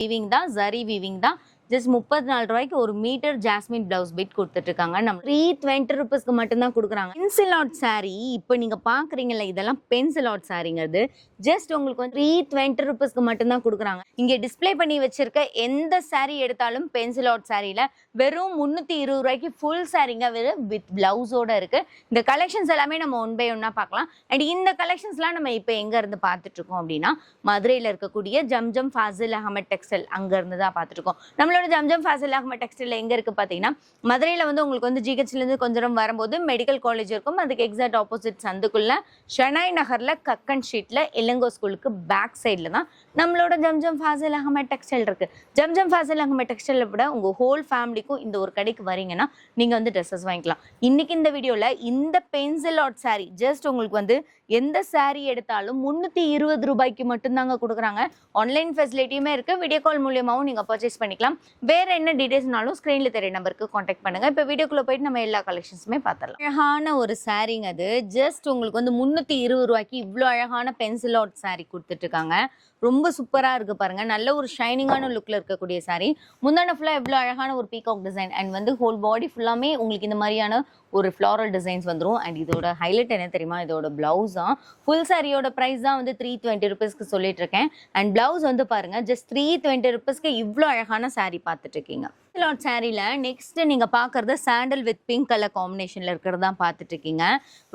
Weaving தான் zari weaving தான். Just முப்பத்தி நாலு ரூபாய்க்கு ஒரு மீட்டர் ஜாஸ்மின் பிளவுஸ் பிட் கொடுத்துட்டு இருக்காங்க நம்ம த்ரீ டுவெண்ட்டி ருபீஸ்க்கு மட்டும்தான் கொடுக்குறாங்க. பென்சில் ஆர்ட் saree இப்போ நீங்க பாக்குறீங்கல்ல இதெல்லாம் பென்சில் ஆர்ட் சாரிங்கிறது ஜஸ்ட் உங்களுக்கு வந்து த்ரீ டுவெண்ட்டி ருபீஸ்க்கு மட்டும்தான் கொடுக்குறாங்க. இங்க டிஸ்ப்ளே பண்ணி வச்சிருக்க எந்த saree எடுத்தாலும் பென்சில் ஆர்ட் சாரியில வெறும் முந்நூற்றி இருபது ரூபாய்க்கு ஃபுல் சாரீங்க வெறும் வித் பிளவுஸோட இருக்கு. இந்த கலெக்ஷன்ஸ் எல்லாமே நம்ம ஒன் பை ஒன்னா பார்க்கலாம். அண்ட் இந்த கலெக்ஷன்ஸ்லாம் நம்ம இப்போ எங்க இருந்து பார்த்துட்டு இருக்கோம் அப்படின்னா மதுரையில் இருக்கக்கூடிய ஜம்ஜம் ஃபாசில் அகமட் டெக்ஸ்டைல் அங்க இருந்து தான் பார்த்துட்டு இருக்கோம் இதோட ஜம்ஜம் ஃபாசில் அகமட் டெக்ஸ்டைல் எங்கே இருக்கு பார்த்தீங்கன்னா மதுரையில் வந்து உங்களுக்கு வந்து ஜிஹெச்லேருந்து கொஞ்சம் தூரம் வரும்போது மெடிக்கல் காலேஜ் இருக்கும். அதுக்கு எக்ஸாக்ட் ஆப்போசிட் சந்துக்குள்ள ஷெனாய் நகரில் கக்கன் ஷீட்டில் இளங்கோ ஸ்கூலுக்கு பேக் சைடில் தான் நம்மளோட ஜம்ஜம் ஃபாசில் அகமட் டெக்ஸ்டைல் இருக்குது ஜம்ஜம் ஃபாசில் அகமட் டெக்ஸ்டைலை விட உங்கள் ஹோல் ஃபேமிலிக்கும் இந்த ஒரு கடைக்கு வரீங்கன்னா நீங்கள் வந்து ட்ரெஸ்ஸஸ் வாங்கிக்கலாம். இன்னைக்கு இந்த வீடியோவில் இந்த பென்சில் ஆட் saree ஜஸ்ட் உங்களுக்கு வந்து எந்த saree எடுத்தாலும் முந்நூற்றி இருபது ரூபாய்க்கு மட்டும்தாங்க கொடுக்குறாங்க. ஆன்லைன் ஃபெசிலிட்டியுமே இருக்குது வீடியோ கால் மூலியமாகவும் நீங்கள் பர்ச்சேஸ் பண்ணிக்கலாம். வேற என்ன டீடைல்ஸ்னாலும் ஸ்க்ரீன்ல தெரிய நம்பருக்கு காண்டாக்ட் பண்ணுங்க. இப்போ வீடியோக்குள்ள போயிட்டு நம்ம எல்லா கலெக்ஷன்ஸுமே பார்த்துடலாம் அழகான ஒரு சாரீங்க அது. ஜஸ்ட் உங்களுக்கு வந்து முந்நூற்றி இருபது ரூபாய்க்கு இவ்வளோ அழகான பென்சில் அவுட் saree கொடுத்துட்டு இருக்காங்க ரொம்ப சூப்பராக இருக்கு பாருங்க. நல்ல ஒரு ஷைனிங்கான லுக்ல இருக்கக்கூடிய சாரீ முந்தான ஃபுல்லாக எவ்வளோ அழகான ஒரு பீகாக் டிசைன் அண்ட் வந்து ஹோல் பாடி ஃபுல்லாமே உங்களுக்கு இந்த மாதிரியான ஒரு ஃப்ளாரல் டிசைன்ஸ் வந்துரும். அண்ட் இதோட ஹைலைட் என்ன தெரியுமா? இதோட பிளவுஸ் தான் ஃபுல் சாரியோட ப்ரைஸ் தான் வந்து த்ரீ டுவெண்ட்டி ருபீஸ்க்கு சொல்லிட்டு இருக்கேன் அண்ட் பிளவுஸ் வந்து பாருங்க ஜஸ்ட் த்ரீ டுவெண்ட்டி ருபீஸ்க்கு இவ்வளோ அழகான saree பார்த்துட்டு இருக்கீங்க லாட் சாரியில் நெக்ஸ்ட் நீங்க பார்க்குறது சாண்டல் வித் பிங்க் கலர் காம்பினேஷனில் இருக்கிறது தான் பார்த்துட்டு இருக்கீங்க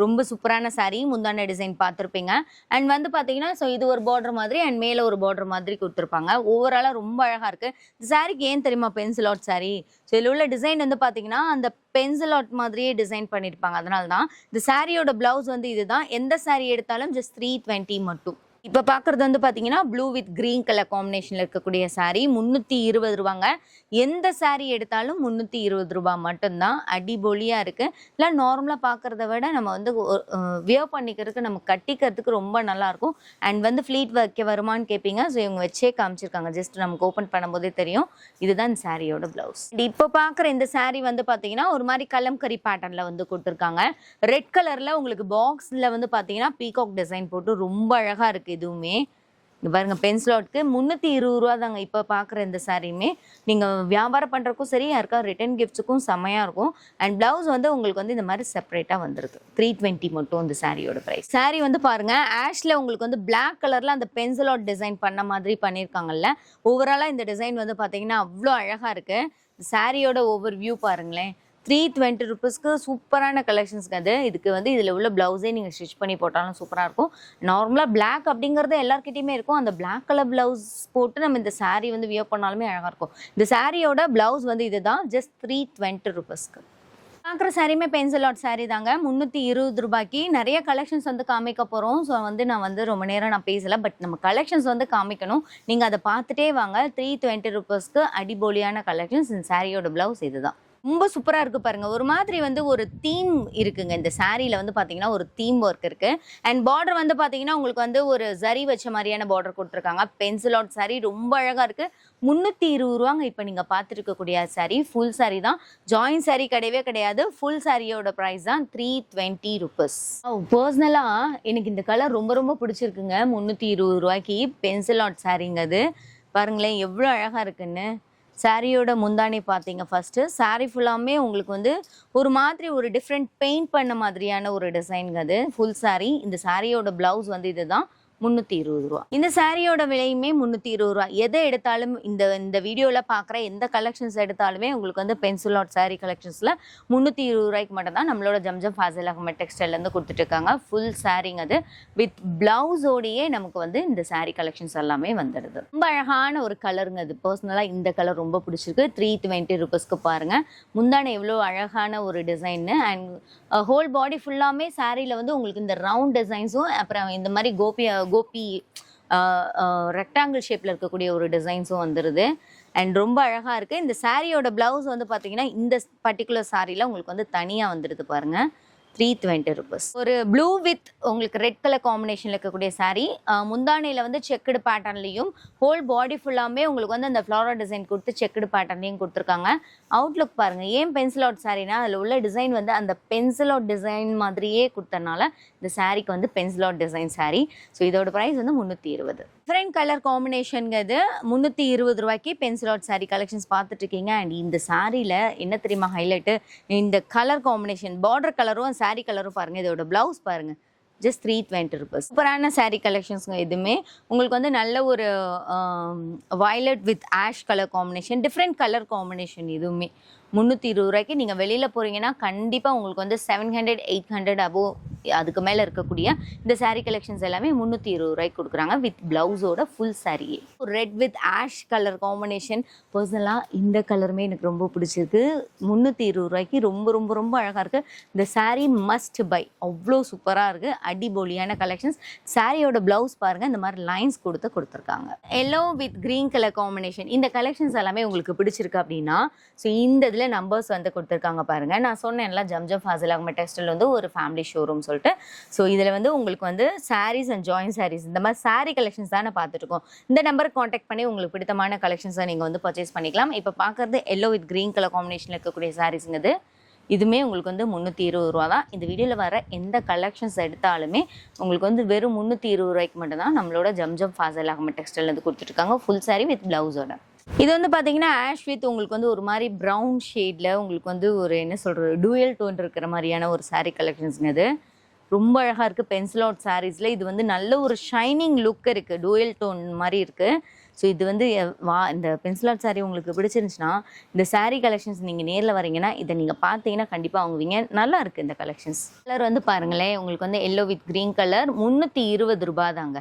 ரொம்ப சூப்பரான saree முந்தான டிசைன் பார்த்துருப்பீங்க. அண்ட் வந்து பார்த்தீங்கன்னா ஸோ இது ஒரு பார்டர் மாதிரி அண்ட் மேலே ஒரு பார்டர் மாதிரி கொடுத்துருப்பாங்க. ஓவராலாக ரொம்ப அழகா இருக்கு. இந்த சாரிக்கு ஏன் தெரியுமா பென்சில் அவுட் saree? ஸோ இதில் உள்ள டிசைன் வந்து பார்த்தீங்கன்னா அந்த பென்சில் அவுட் மாதிரியே டிசைன் பண்ணியிருப்பாங்க. அதனால தான் இந்த சாரியோட பிளவுஸ் வந்து இதுதான். எந்த saree எடுத்தாலும் ஜஸ்ட் த்ரீ டுவெண்ட்டி மட்டும். இப்போ பார்க்குறது வந்து பார்த்தீங்கன்னா ப்ளூ வித் க்ரீன் கலர் காம்பினேஷனில் இருக்கக்கூடிய சாரீ முந்நூற்றி இருபது ரூபாங்க. எந்த சாரீ எடுத்தாலும் முந்நூற்றி இருபது ரூபா மட்டும்தான். அடிபொலியாக இருக்குது இல்லை நார்மலாக பார்க்குறத விட நம்ம வந்து வியர் பண்ணிக்கிறதுக்கு நம்ம கட்டிக்கிறதுக்கு ரொம்ப நல்லாயிருக்கும் அண்ட் வந்து ஃப்ளீட் வைக்க வருமான்னு கேட்பீங்க ஸோ இவங்க வச்சே காமிச்சிருக்காங்க. ஜஸ்ட் நமக்கு ஓப்பன் பண்ணும்போதே தெரியும். இதுதான் இந்த சாரியோட ப்ளவுஸ் இப்போ பார்க்குற இந்த சாரீ வந்து பார்த்தீங்கன்னா ஒரு மாதிரி கலம்கரி பேட்டர்னில் வந்து கொடுத்துருக்காங்க. ரெட் கலரில் உங்களுக்கு பாக்ஸில் வந்து பார்த்தீங்கன்னா பீகாக் டிசைன் போட்டு ரொம்ப அழகாக இருக்குது இதுவுமே பாருங்கள் பென்சில் பென்சிலாட்க்கு முந்நூற்றி இருபது ரூபா தாங்க இப்போ பார்க்குற இந்த சாரியுமே. நீங்கள் வியாபாரம் பண்ணுறக்கும் சரி யாருக்கா ரிட்டர்ன் கிஃப்ட்ஸுக்கும் செம்மையாக இருக்கும். அண்ட் ப்ளவுஸ் வந்து உங்களுக்கு வந்து இந்த மாதிரி செப்பரேட்டாக வந்துருது த்ரீ டுவெண்ட்டி மட்டும் இந்த சாரியோட ப்ரைஸ் சாரி வந்து பாருங்கள் ஆஷில் உங்களுக்கு வந்து பிளாக் கலரில் அந்த பென்சிலாட் டிசைன் பண்ண மாதிரி பண்ணியிருக்காங்கல்ல ஓவராலாக இந்த டிசைன் வந்து பார்த்தீங்கன்னா அவ்வளோ அழகாக இருக்குது சாரியோட ஓவர் வியூ பாருங்களேன். த்ரீ டுவெண்ட்டி ருபீஸ்க்கு சூப்பரான கலெக்ஷன்ஸ்க்கு அது. இதுக்கு வந்து இதில் உள்ள ப்ளவுஸே நீங்கள் ஸ்டிச் பண்ணி போட்டாலும் சூப்பராக இருக்கும். நார்மலாக பிளாக் அப்படிங்கிறது எல்லாருக்கிட்டையுமே இருக்கும். அந்த பிளாக் கலர் ப்ளவுஸ் போட்டு நம்ம இந்த சாரீ வந்து வியர் பண்ணாலுமே அழகாக இருக்கும். இந்த சாரியோட ப்ளவுஸ் வந்து இதுதான். ஜஸ்ட் த்ரீ டுவெண்ட்டி ருபீஸ்க்கு பார்க்குற சாரியுமே பென்சில் ஆட் சாரீ தாங்க. முந்நூற்றி இருபது ரூபாய்க்கு நிறைய கலெக்ஷன்ஸ் வந்து காமிக்க போகிறோம் ஸோ வந்து நான் வந்து ரொம்ப நேரம் நான் பேசலை. பட் நம்ம கலெக்ஷன்ஸ் வந்து காமிக்கணும். நீங்கள் அதை பார்த்துட்டே வாங்க. த்ரீ டுவெண்ட்டி ருபீஸ்க்கு அடிபோலியான கலெக்ஷன்ஸ் இந்த சாரியோட ப்ளவுஸ் இதுதான். ரொம்ப சூப்பராக இருக்குது பாருங்கள் ஒரு மாதிரி வந்து ஒரு தீம் இருக்குங்க. இந்த சாரியில் வந்து பார்த்தீங்கன்னா ஒரு தீம் ஒர்க் இருக்குது அண்ட் பார்டர் வந்து பார்த்தீங்கன்னா உங்களுக்கு வந்து ஒரு சரி வச்ச மாதிரியான பார்டர் கொடுத்துருக்காங்க. பென்சில் அவுட் saree ரொம்ப அழகாக இருக்குது முந்நூற்றி இருபது ரூபாங்க இப்போ நீங்கள் பார்த்துருக்கக்கூடிய சாரி ஃபுல் சாரி தான். ஜாயின் சாரி கிடையவே கிடையாது. ஃபுல் சாரியோட ப்ரைஸ் தான் த்ரீ டுவெண்ட்டி ருபீஸ் பர்சனலாக எனக்கு இந்த கலர் ரொம்ப ரொம்ப பிடிச்சிருக்குங்க. முந்நூற்றி இருபது ரூபாய்க்கு பென்சில் அவுட் சாரிங்க அது. பாருங்களேன் எவ்வளோ அழகாக இருக்குன்னு. சாரியோட முந்தானி பார்த்தீங்க ஃபஸ்ட்டு saree ஃபுல்லாமே உங்களுக்கு வந்து ஒரு மாதிரி ஒரு டிஃப்ரெண்ட் பெயிண்ட் பண்ண மாதிரியான ஒரு டிசைன்ங்க அது. Full saree. இந்த சாரியோட ப்ளவுஸ் வந்து இதுதான். முந்நூற்றி இருபது ரூபா. இந்த சாரியோட விலையுமே முந்நூற்றி இருபது ரூபா. எதை எடுத்தாலும் இந்த இந்த வீடியோவில் பார்க்குற எந்த கலெக்ஷன்ஸ் எடுத்தாலுமே உங்களுக்கு வந்து பென்சில் ஆட் சாரி கலெக்ஷன்ஸில் முந்நூற்றி இருபது ரூபாய்க்கு மட்டும் தான் நம்மளோட ஜம்ஜம் ஃபாசில் அகமட் டெக்ஸ்டைல்லேருந்து கொடுத்துட்ருக்காங்க ஃபுல் சாரிங் அது. வித் பிளவுஸோடையே நமக்கு வந்து இந்த சாரி கலெக்ஷன்ஸ் எல்லாமே வந்துடுது. ரொம்ப அழகான ஒரு கலருங்க அது. பர்சனலாக இந்த கலர் ரொம்ப பிடிச்சிருக்கு. த்ரீ டுவெண்ட்டி ருபீஸ்க்கு பாருங்கள் முந்தான எவ்வளோ அழகான ஒரு டிசைன்னு அண்ட் ஹோல் பாடி ஃபுல்லாமே சாரியில் வந்து உங்களுக்கு இந்த ரவுண்ட் டிசைன்ஸும் அப்புறம் இந்த மாதிரி கோபியா கோபி ரெக்டாங்கிள் ஷேப்பில் இருக்கக்கூடிய ஒரு டிசைன்ஸும் வந்துடுது அண்ட் ரொம்ப அழகாக இருக்குது இந்த சாரியோட ப்ளவுஸ் வந்து பார்த்தீங்கன்னா இந்த பர்டிகுலர் சாரியில் உங்களுக்கு வந்து தனியாக வந்துடுது பாருங்கள் த்ரீ டுவெண்ட்டி ருபீஸ் ஒரு ப்ளூ வித் உங்களுக்கு ரெட் கலர் காம்பினேஷனில் இருக்கக்கூடிய சாரீ முந்தானையில் வந்து செக்குடு பேட்டர்ன்லையும் ஹோல் பாடி ஃபுல்லாமே உங்களுக்கு வந்து அந்த ஃப்ளாரா டிசைன் கொடுத்து செக்குடு பேட்டர்ன்லையும் கொடுத்துருக்காங்க. அவுட்லுக் பாருங்கள் ஏன் பென்சில் அவுட் சாரீனா அதில் உள்ள டிசைன் வந்து அந்த பென்சில் அவுட் டிசைன் மாதிரியே கொடுத்தனால இந்த சாரீக்கு வந்து pencil out design sari so இதோட ப்ரைஸ் வந்து முந்நூற்றி இருபது. டிஃப்ரெண்ட் கலர் காம்பினேஷனுங்கிறது முந்நூற்றி இருபது ரூபாய்க்கு பென்சில் ஆர்ட் சாரீ கலெக்ஷன்ஸ் பார்த்துட்டு இருக்கீங்க. அண்ட் இந்த சாரியில் என்ன தெரியுமா ஹைலைட்டு இந்த கலர் காம்பினேஷன் பார்டர் கலரும் saree கலரும் பாருங்கள் இதோட ப்ளவுஸ் பாருங்கள் ஜஸ்ட் த்ரீ டுவெண்ட்டி ருபீஸ் சூப்பரான சாரீ கலெக்ஷன்ஸுங்க எதுவுமே. உங்களுக்கு வந்து நல்ல ஒரு violet with ash colour combination different colour combination இதுவுமே முந்நூற்றி இருபது ரூபாய்க்கு நீங்கள் வெளியில் போகிறீங்கன்னா கண்டிப்பாக உங்களுக்கு வந்து seven hundred eight hundred above அதுக்கு மேலே இருக்கக்கூடிய இந்த சாரீ கலெக்ஷன்ஸ் எல்லாமே முந்நூற்றி இருபது ரூபாய்க்கு கொடுக்குறாங்க வித் ப்ளவுஸோட full சாரியே red with ash colour combination பர்சனலாக இந்த கலருமே எனக்கு ரொம்ப பிடிச்சிருக்கு. முந்நூற்றி இருபது ரூபாய்க்கு ரொம்ப ரொம்ப ரொம்ப அழகாக இருக்குது இந்த சாரீ மஸ்ட் பை அவ்வளோ சூப்பராக இருக்குது அடிபொலியான கலெக்ஷன்ஸ் சாரியோட ப்ளவுஸ் பாருங்கள் இந்த மாதிரி லைன்ஸ் கொடுத்து கொடுத்துருக்காங்க. Yellow with green colour combination இந்த கலெக்ஷன்ஸ் எல்லாமே உங்களுக்கு பிடிச்சிருக்கு அப்படின்னா ஸோ இந்த இதில் நம்பர்ஸ் வந்து கொடுத்துருக்காங்க பாருங்கள் நான் சொன்னேன்ல ஜம்ஜம் ஃபாசில் அகம டெக்ஸ்டைல் வந்து ஒரு ஃபேமிலி ஷோரூம் சொல்லிட்டு. ஸோ இதில் வந்து உங்களுக்கு வந்து சாரீஸ் அண்ட் ஜாயின் சாரீஸ் இந்த மாதிரி சாரீ கலெக்ஷன்ஸ் தான் நான் பார்த்துட்டு இருக்கோம் இந்த நம்பருக்கு காண்டாக்ட் பண்ணி உங்களுக்கு பிடித்தமான கலெக்ஷன்ஸை நீங்கள் வந்து பர்ச்சேஸ் பண்ணிக்கலாம். இப்போ பார்க்குறது எல்லோ வித் க்ரீன் கலர் காம்பினேஷனில் இருக்கக்கூடிய சாரீஸுங்கிறது இதுவுமே உங்களுக்கு வந்து முந்நூற்றி இருபது ரூபா தான். இந்த வீடியோவில் வர எந்த கலெக்ஷன்ஸ் எடுத்தாலுமே உங்களுக்கு வந்து வெறும் முந்நூற்றி இருபது ரூபாய்க்கு மட்டும்தான் நம்மளோட ஜம்ஜம் ஃபாசல் அகம டெக்ஸ்டைல் வந்து கொடுத்துருக்காங்க ஃபுல் saree வித் ப்ளவுஸோட இது வந்து பார்த்தீங்கன்னா ஆஷ் வித் உங்களுக்கு வந்து ஒரு மாதிரி ப்ரௌன் ஷேடில் உங்களுக்கு வந்து ஒரு என்ன சொல்கிறது டூயல் டோன் இருக்கிற மாதிரியான ஒரு சாரீ கலெக்ஷன்ஸுங்க இது ரொம்ப அழகாக இருக்குது பென்சில் அவுட் சாரீஸில் இது வந்து நல்ல ஒரு ஷைனிங் லுக் இருக்குது டூயல் டோன் மாதிரி இருக்குது ஸோ இது வந்து வா இந்த பென்சில் ஆர்ட் சாரீ உங்களுக்கு பிடிச்சிருந்துச்சுன்னா இந்த சாரீ கலெக்ஷன்ஸ் நீங்கள் நேரில் வரீங்கன்னா இதை நீங்கள் பார்த்தீங்கன்னா கண்டிப்பாக வாங்குவீங்க. நல்லா இருக்குது இந்த கலெக்ஷன்ஸ் கலர் வந்து பாருங்களேன் உங்களுக்கு வந்து எல்லோ வித் க்ரீன் கலர் முந்நூற்றி இருபது ரூபா தாங்க.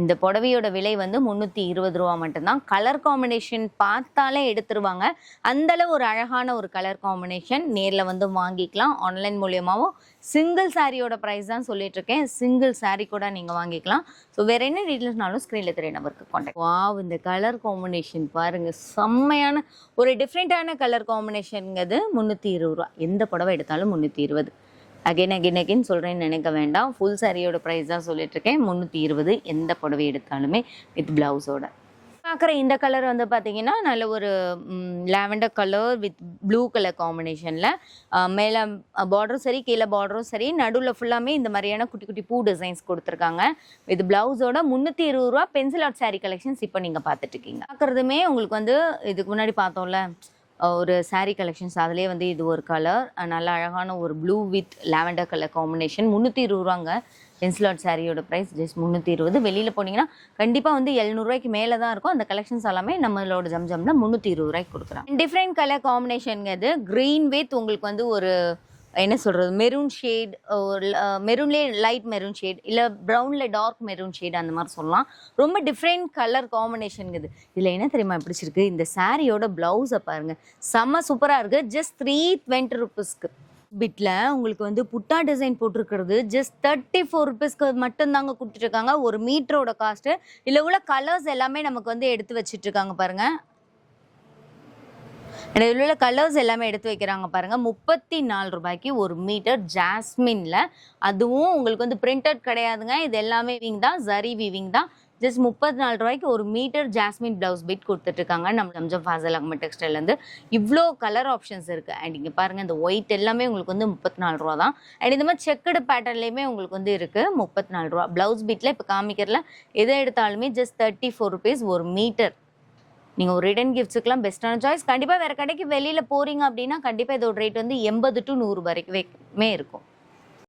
இந்த புடவையோட விலை வந்து முந்நூற்றி இருபது ரூபா மட்டும்தான். கலர் காம்பினேஷன் பார்த்தாலே எடுத்துருவாங்க. அந்தளவு ஒரு அழகான ஒரு கலர் காம்பினேஷன் நேரில் வந்து வாங்கிக்கலாம். ஆன்லைன் மூலியமாகவும் சிங்கிள் சாரியோட ப்ரைஸ் தான் சொல்லிட்டு இருக்கேன் சிங்கிள் சாரி கூட நீங்கள் வாங்கிக்கலாம். ஸோ வேற என்ன டீட்டெயில்ஸ்னாலும் ஸ்க்ரீனில் தெரிய நம்பருக்கு காண்டாக்ட் வாவ் இந்த கலர் காம்பினேஷன் பாருங்கள் செம்மையான ஒரு டிஃப்ரெண்ட்டான கலர் காம்பினேஷனுங்கிறது முந்நூற்றி இருபது ரூபா. எந்த புடவை எடுத்தாலும் முந்நூற்றி இருபது. அகைன் அகைன் அகைன் சொல்கிறேன்னு நினைக்க வேண்டாம். ஃபுல் சாரியோட ப்ரைஸ் தான் சொல்லிட்டுருக்கேன். முந்நூற்றி இருபது எந்த புடவை எடுத்தாலுமே வித் ப்ளவுஸோட பார்க்குற இந்த கலர் வந்து பார்த்தீங்கன்னா நல்ல ஒரு lavender colour with blue colour காம்பினேஷனில் மேலே பார்டரும் சரி கீழே பார்டரும் சரி நடுவில் ஃபுல்லாமே இந்த மாதிரியான குட்டி குட்டி பூ டிசைன்ஸ் கொடுத்துருக்காங்க. வித் ப்ளவுஸோட முந்நூற்றி இருபது ரூபா பென்சில் ஆர்ட் சாரீ கலெக்ஷன்ஸ் இப்போ நீங்கள் பார்த்துட்ருக்கீங்க பார்க்குறதுமே உங்களுக்கு வந்து இதுக்கு முன்னாடி பார்த்தோம்ல ஒரு சாரீ கலெக்ஷன்ஸ் அதிலே வந்து இது ஒரு கலர் நல்ல அழகான ஒரு blue with lavender colour combination முந்நூற்றி இருபது ரூபாங்க. பென்சிலாட் சாரியோட ப்ரைஸ் ஜஸ்ட் முந்நூற்றி இருபது. வெளியில் போனீங்கன்னா கண்டிப்பாக வந்து எழுநூறுவாய்க்கு மேலே தான் இருக்கும். அந்த கலெக்ஷன்ஸ் எல்லாமே நம்மளோட ஜம்ஜம்னா முந்நூற்றி இருபது ரூபாய்க்கு கொடுக்குறாங்க டிஃப்ரெண்ட் கலர் காம்பினேஷனுங்கிறது க்ரீன் வித் உங்களுக்கு வந்து ஒரு என்ன சொல்கிறது மெரூன் ஷேட் ஒரு மெரூன்லேயே லைட் மெரூன் ஷேட் இல்லை ப்ரௌனில் டார்க் மெரூன் ஷேட் அந்த மாதிரி சொல்லலாம். ரொம்ப டிஃப்ரெண்ட் கலர் காம்பினேஷனுங்குது இதில் என்ன தெரியுமா பிடிச்சிருக்கு இந்த சாரியோட ப்ளவுஸை பாருங்கள் செம்ம சூப்பராக இருக்குது ஜஸ்ட் த்ரீ டுவெண்ட்டி ருபீஸ்க்கு பிட்டில் உங்களுக்கு வந்து புட்டா டிசைன் போட்டிருக்கிறது. ஜஸ்ட் தேர்ட்டி ஃபோர் ருபீஸ்க்கு மட்டும்தாங்க கொடுத்துட்ருக்காங்க ஒரு மீட்டரோட காஸ்ட்டு இதில் உள்ள கலர்ஸ் எல்லாமே நமக்கு வந்து எடுத்து வச்சிட்ருக்காங்க பாருங்கள் அண்ட் இதில் உள்ள கலர்ஸ் எல்லாமே எடுத்து வைக்கிறாங்க பாருங்கள் முப்பத்தி நாலு ரூபாய்க்கு ஒரு மீட்டர் ஜாஸ்மின்ல அதுவும் உங்களுக்கு வந்து பிரிண்டட் கிடையாதுங்க. இது எல்லாமே வீவிங் தான். ஜரி வீவிங் தான். ஜஸ்ட் முப்பத்தி நாலு ரூபாய்க்கு ஒரு மீட்டர் ஜாஸ்மின் பிளவுஸ் பிட் கொடுத்துட்ருக்காங்க நம்ம நம்ஜம் ஃபாசல் அகம டெக்ஸ்டைல்லேருந்து இவ்வளோ கலர் ஆப்ஷன்ஸ் இருக்குது அண்ட் இங்கே பாருங்கள் இந்த ஒயிட் எல்லாமே உங்களுக்கு வந்து முப்பத்தி நாலு ரூபா தான். அண்ட் இந்த மாதிரி செக்கடு பேட்டர்ன்லேயுமே உங்களுக்கு வந்து இருக்குது முப்பத்தி நாலு ரூபா ப்ளவுஸ் பிட்டில் இப்போ காமிக்கிறல. எதை எடுத்தாலுமே ஜஸ்ட் தேர்ட்டி ஃபோர் ருபீஸ் ஒரு மீட்டர் நீங்கள் ஒரு ரிட்டன் கிஃப்ட்ஸுக்கெலாம் பெஸ்ட்டான சாய்ஸ் கண்டிப்பாக வேறு கடைக்கு வெளியில் போகிறீங்க அப்படின்னா கண்டிப்பாக இதோட ரேட் வந்து எண்பது டு நூறு வரைக்குமே இருக்கும்.